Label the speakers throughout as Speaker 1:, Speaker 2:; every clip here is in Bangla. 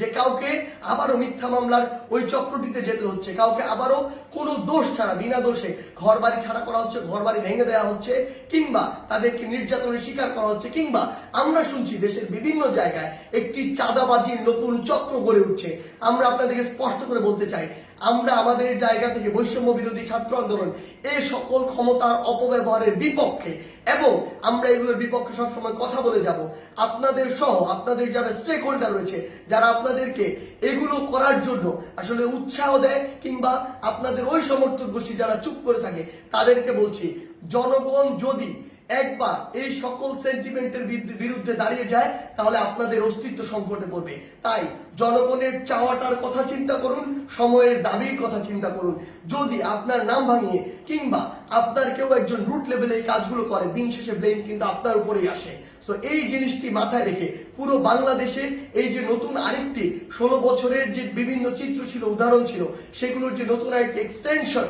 Speaker 1: যে কাউকে আবারও মিথ্যা মামলার ওই চক্রটিতে যেতে হচ্ছে, কাউকে আবারও কোনো দোষ ছাড়া, বিনা দোষে ঘর বাড়ি ছাড়া করা হচ্ছে ঘর বাড়ি ভেঙে দেওয়া হচ্ছে, কিংবা তাদেরকে নির্যাতনের শিকার করা হচ্ছে, কিংবা আমরা শুনছি দেশের বিভিন্ন জায়গায় একটি চাঁদাবাজির নতুন চক্র গড়ে উঠছে। আমরা আপনাদেরকে স্পষ্ট করে বলতে চাই, আমরা আমাদের জায়গা থেকে বৈষম্য বিরোধী ছাত্র আন্দোলন এই সকল ক্ষমতার অপব্যবহারের বিপক্ষে এবং আমরা এগুলোর বিপক্ষে সবসময় কথা বলে যাব। আপনাদের সহ আপনাদের যারা স্টেক হোল্ডার রয়েছে, যারা আপনাদেরকে এগুলো করার জন্য আসলে উৎসাহ দেয় কিংবা আপনাদের ওই সমর্থক গোষ্ঠী যারা চুপ করে থাকে, তাদেরকে বলছি, জনগণ যদি একবার এই সকল সেন্টিমেন্টের বিরুদ্ধে- দাঁড়িয়ে যায়, তাহলে আপনাদের অস্তিত্ব সংকটে পড়বে। তাই জনগণের চাওয়াটার কথা চিন্তা করুন, সময়ের দাবির কথা চিন্তা করুন। যদি আপনার নাম ভাঙিয়ে কিংবা আপনার কেউ একজন রুট লেভেলে এই কাজগুলো করে, দিন শেষে ব্লেম কিন্তু আপনার উপরেই আসে। সো এই জিনিসটি মাথায় রেখে পুরো বাংলাদেশে এই যে নতুন আরেকটি ষোলো বছরের যে বিভিন্ন চিত্র ছিল, উদাহরণ ছিল, সেগুলোর যে নতুন আরেকটি এক্সটেনশন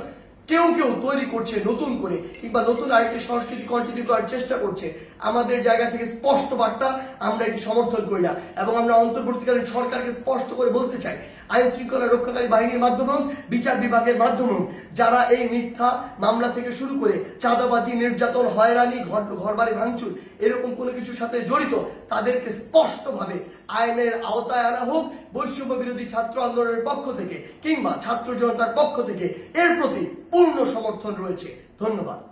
Speaker 1: কেউ কেউ তৈরি করছে নতুন করে, কিংবা নতুন আরেকটি সংস্কৃতি কন্টিনিউ করার চেষ্টা করছে। আমাদের জায়গা থেকে স্পষ্ট বার্তা আমরা এটি সমর্থন করি না, এবং আমরা অন্তর্বর্তীকালীন সরকারকে স্পষ্ট করে বলতে চাই, আইন শৃঙ্খলা রক্ষাকারী বাহিনীর মাধ্যমে বিচার বিভাগের মাধ্যমে যারা এই মিথ্যা মামলা থেকে শুরু করে চাঁদাবাজি, নির্যাতন, হয়রানি, ঘর, ঘরবাড়ি ভাঙচুর, এরকম কোনো কিছুর সাথে জড়িত, তাদেরকে স্পষ্টভাবে আইনের আওতায় আনা হোক, বৈষম্য বিরোধী ছাত্র আন্দোলনের পক্ষ থেকে, কিংবা ছাত্র জনতার পক্ষ থেকে, এর প্রতি পূর্ণ সমর্থন রয়েছে। ধন্যবাদ।